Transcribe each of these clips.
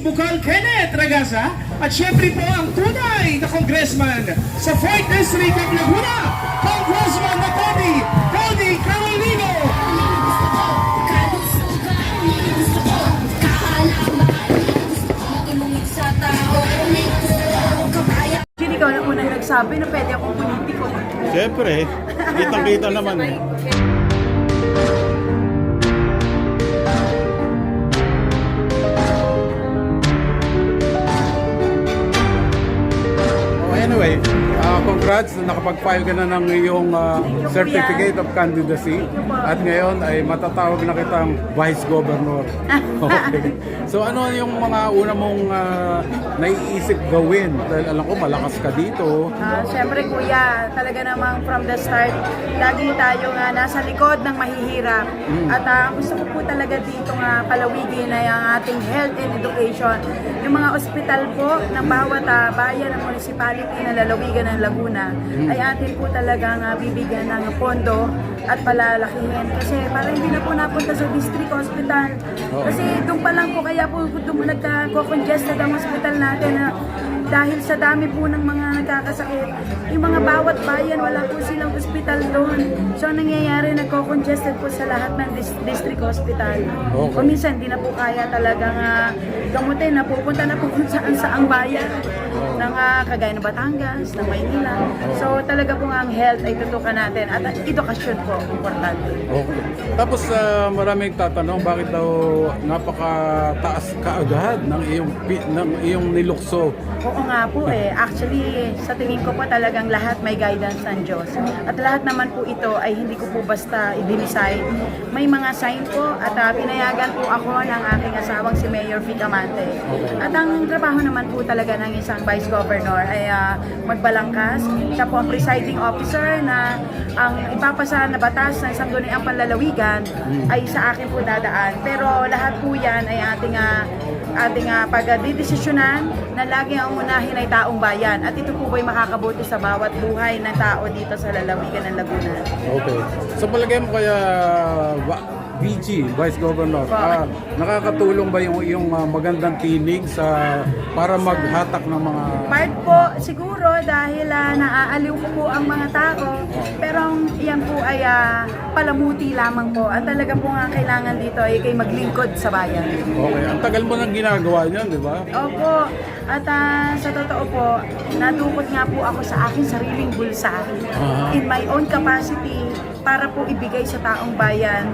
Bukal Kenneth Ragasa, at syempre po ang tunay na congressman sa 4th District of Laguna, Congressman na Cody, Cody Carolino. Hindi ikaw na unang nagsabi na pwede akong politiko. Siyempre, kitang-kita naman eh. Anyway, uh, congrats na nakapag-file ka na ng iyong uh, certificate of candidacy at ngayon ay matatawag na kitang vice governor. Okay. So ano yung mga una mong uh, naiisip gawin? Dahil alam ko malakas ka dito. Ah, Siyempre kuya, talaga namang from the start, lagi tayo nga nasa likod ng mahihirap. At ah, gusto ko po talaga dito nga palawigin ay ang ating health and education. Yung mga ospital po ng bawat ah, bayan ng municipality na lalawigan ng Laguna ay atin po talagang ah, bibigyan ng pondo at palalakihin. Kasi para hindi na po napunta sa district hospital. Kasi doon pa lang po kaya po doon nagka-congested ang hospital natin na dahil sa dami po ng mga nagkakasakit, yung mga bawat bayan, wala po silang ospital doon. So, ang nangyayari, nagko-congested po sa lahat ng dis- district hospital. Okay. O minsan, di na po kaya talagang uh, gamutin, napupunta na po kung saan saang bayan ng ah, kagaya ng Batangas, ng Maynila. So, talaga po nga ang health ay tutukan natin at ang edukasyon po, importante. Okay. Tapos uh, maraming tatanong bakit daw napakataas kaagad ng iyong ng iyong nilukso. Oo nga po eh. Actually, sa tingin ko po talagang lahat may guidance ng Diyos. At lahat naman po ito ay hindi ko po basta i-decide. May mga sign po at ah, pinayagan po ako ng aking asawang si Mayor Vic Amante. At ang trabaho naman po talaga ng isang Vice Governor ay ah, magbalangkas. Siya po ang presiding officer na ang ipapasa na batas ng sangguniang panlalawigan ay sa akin po dadaan. Pero lahat po yan ay ating ah, ating uh, pagdidesisyonan na lagi ang unahin ay taong bayan at ito po ba'y makakabuti sa bawat buhay ng tao dito sa lalawigan ng Laguna. Okay. So palagay mo kaya BG, Vice Governor, ah, nakakatulong ba yung yung ah, magandang tinig sa para maghatak ng mga Part po siguro dahil ah, naaaliw ko po ang mga tao pero ang yan po ay ah, palamuti lamang po. Ang talaga po nga kailangan dito ay kay maglingkod sa bayan. Okay, ang tagal mo nang ginagawa niyan, di ba? Opo. At ah, sa totoo po, natukot nga po ako sa aking sariling bulsa Aha. in my own capacity para po ibigay sa taong bayan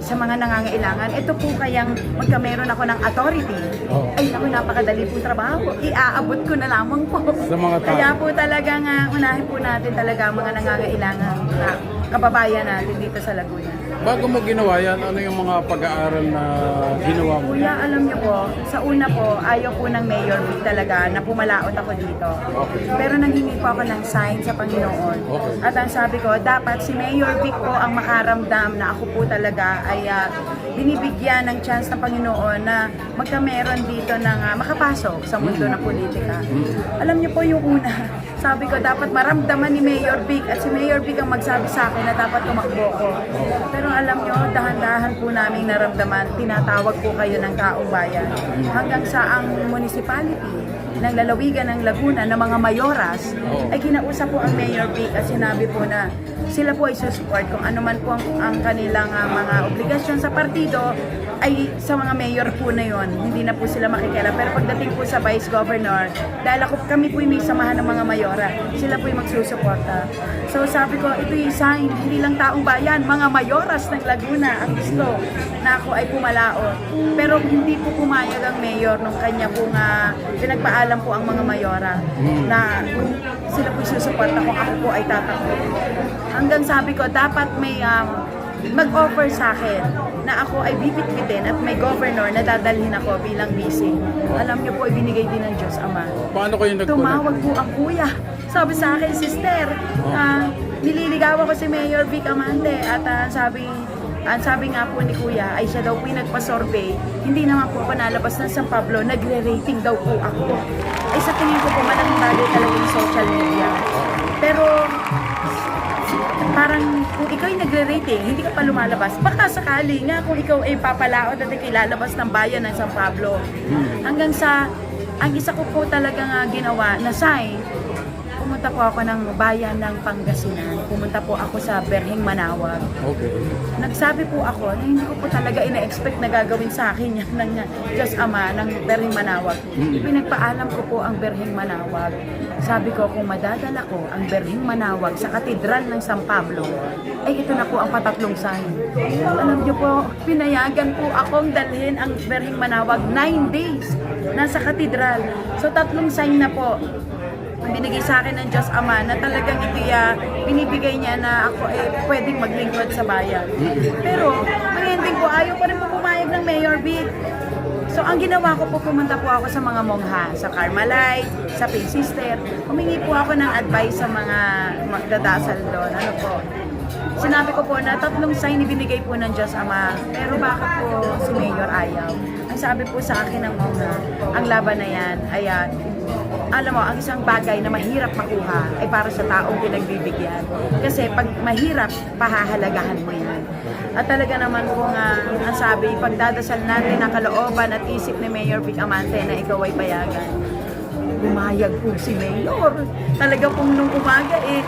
sa mga nangangailangan. Ito po kayang magkameron ako ng authority. Oo. Ay, naku, napakadali po trabaho. Iaabot ko na lamang po. Sa mga tao. Kaya po talaga nga, unahin po natin talaga ang mga nangangailangan na kababayan natin dito sa Laguna. Bago mo ginawa yan, ano yung mga pag-aaral na ginawa mo? Kuya, alam niyo po, sa una po, ayaw po ng Mayor talaga na pumalaot ako dito. Okay. Pero nanghingi po ako ng sign sa Panginoon. Okay. At ang sabi ko, dapat si Mayor Vic po ang makaramdam na ako po talaga ay ah, binibigyan ng chance ng Panginoon na magkameron dito ng ah, makapasok sa mundo ng politika. Alam niyo po yung una, sabi ko dapat maramdaman ni Mayor Vic at si Mayor Vic ang magsabi sa akin na dapat tumakbo ko. Pero alam niyo, dahan-dahan po namin naramdaman, tinatawag po kayo ng bayan. Hanggang sa ang municipality ng lalawigan ng Laguna ng mga mayoras ay kinausap po ang Mayor Vic at sinabi po na sila po ay susupport kung ano man po ang, ang kanilang ah, mga obligasyon sa partido ay sa mga mayor po na yon hindi na po sila makikialam. Pero pagdating po sa vice governor dahil ako kami po may samahan ng mga mayora sila po yung magsusuporta. So sabi ko ito yung sign hindi lang taong bayan mga mayoras ng Laguna ang gusto na ako ay pumalaot pero hindi po pumayag ang mayor nung kanya po nga pinagpaalam po ang mga mayora na kung sila po susuporta kung ako po ay tatakbo hanggang sabi ko dapat may um, mag-offer sa akin na ako ay bibitbitin at may governor na dadalhin ako bilang busy. Alam niyo po, ibinigay din ng Diyos Ama. Paano kayo nag Tumawag po ang kuya. Sabi sa akin, sister, ah, nililigawan ko si Mayor Vic Amante at ah, sabi ang sabi nga po ni Kuya ay siya daw po yung nagpa-survey. Hindi naman po ako nalabas ng San Pablo, nagre-rating daw po ako. Ay sa tingin ko po malaking bagay talaga yung social media. Pero parang kung ikaw ay nagre-rating, hindi ka pa lumalabas, baka sakali nga kung ikaw ay papalaot at ikay lalabas ng bayan ng San Pablo. Hanggang sa, ang isa ko po talaga nga ginawa na sign, pumunta po ako ng bayan ng Pangasinan. Pumunta po ako sa Berheng Manawag. Okay. Nagsabi po ako na hindi ko po talaga ina-expect na gagawin sa akin yan ng Diyos Ama ng Berheng Manawag. Ipinagpaalam ko po ang Berheng Manawag. Sabi ko kung madadala ko ang Berheng Manawag sa katedral ng San Pablo, ay ito na po ang patatlong sign. Alam niyo po, pinayagan po akong dalhin ang Berheng Manawag 9 days nasa katedral. So tatlong sign na po binigay sa akin ng Diyos Ama na talagang ito ya, binibigay niya na ako eh pwedeng maglingkod sa bayan. Pero, ang ending ko, ayaw pa rin po pumayag ng Mayor Vic. So, ang ginawa ko po, pumunta po ako sa mga mongha, sa Carmelite, sa Pink Sister. Humingi po ako ng advice sa mga magdadasal doon. Ano po? Sinabi ko po na tatlong sign ibinigay po ng Diyos Ama, pero bakit po si Mayor ayaw? Ang sabi po sa akin ng mongha, ang laban na yan ay ah, alam mo, ang isang bagay na mahirap makuha ay para sa taong pinagbibigyan. Kasi pag mahirap, pahahalagahan mo yan. At talaga naman po nga, ang sabi, pagdadasal natin ang kalooban at isip ni Mayor Vic Amante na ikaw ay payagan. Bumayag po si Mayor. Talaga pong nung umaga eh,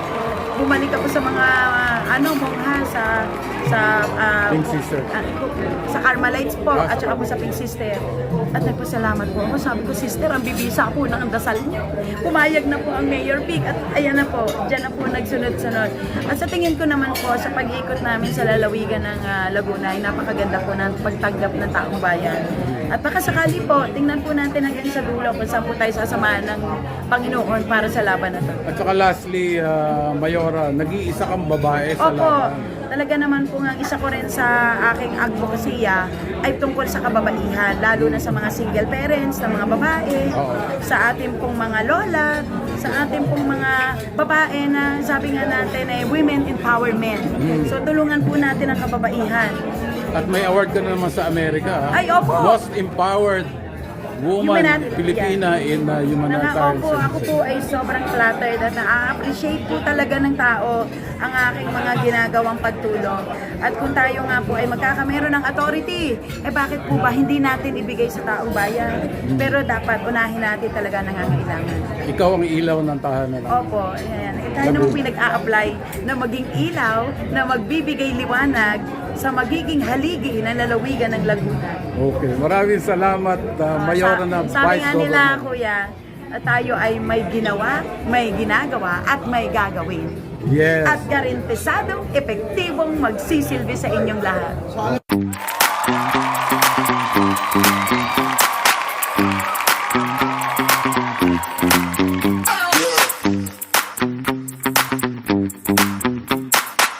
bumalik ako sa mga ah, ano mongha sa sa ah, Pink Sister. ah, sa Carmelites po Ah. at saka po sa Pink Sister. At nagpasalamat po ako. Sabi ko, sister, ang bibisa po ng dasal niyo. Pumayag na po ang Mayor Vic at ayan na po, dyan na po nagsunod-sunod. At sa tingin ko naman po, sa pag-ikot namin sa lalawigan ng ah, Laguna ay napakaganda po ng pagtanggap ng taong bayan. At baka sakali po, tingnan po natin hanggang sa dulo kung saan po tayo sasamahan ng Panginoon para sa laban na to. At saka lastly, ah, Mayora, nag-iisa kang babae sa Opo, laban. talaga naman po nga isa ko rin sa aking advokasya ay tungkol sa kababaihan, lalo na sa mga single parents, na mga babae, Oo. sa ating pong mga lola, sa ating pong mga babae na sabi nga natin ay women empowerment. Hmm. So tulungan po natin ang kababaihan. At may award ka na naman sa Amerika. Ay, opo. Most empowered woman Humanit- Filipina in uh, humanitarian Nangako po, ako po ay sobrang flattered at na-appreciate po talaga ng tao ang aking mga ginagawang pagtulong. At kung tayo nga po ay magkakameron ng authority, eh bakit po ba hindi natin ibigay sa taong bayan? Pero dapat unahin natin talaga nangangailangan. Ikaw ang ilaw ng tahanan. Opo, ayan. Tayo naman pinag-a-apply na maging ilaw na magbibigay liwanag sa magiging haligi ng lalawigan ng Laguna. Okay, maraming salamat, uh, Mayora na Sa- Sabi Vice nga nila, Governor. kuya, tayo ay may ginawa, may ginagawa, at may gagawin. Yes. At garantisadong epektibong magsisilbi sa inyong lahat.